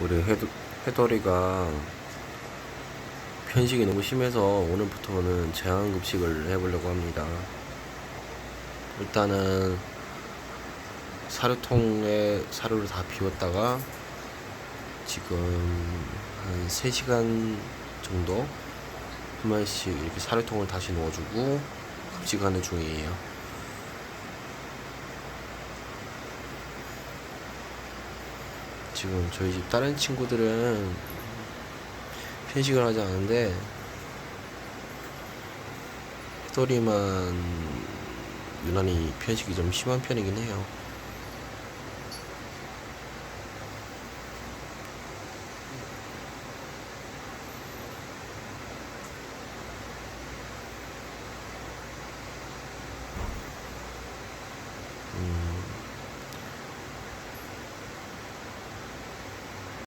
우리 해도, 해돌이가 편식이 너무 심해서 오늘부터는 제한급식을 해보려고 합니다. 일단은 사료통에 사료를 다 비웠다가 지금 한 3시간 정도 한 마리씩 이렇게 사료통을 다시 넣어주고 급식하는 중이에요. 지금 저희 집 다른 친구들은 편식을 하지 않은데 해돌이만 유난히 편식이 좀 심한 편이긴 해요.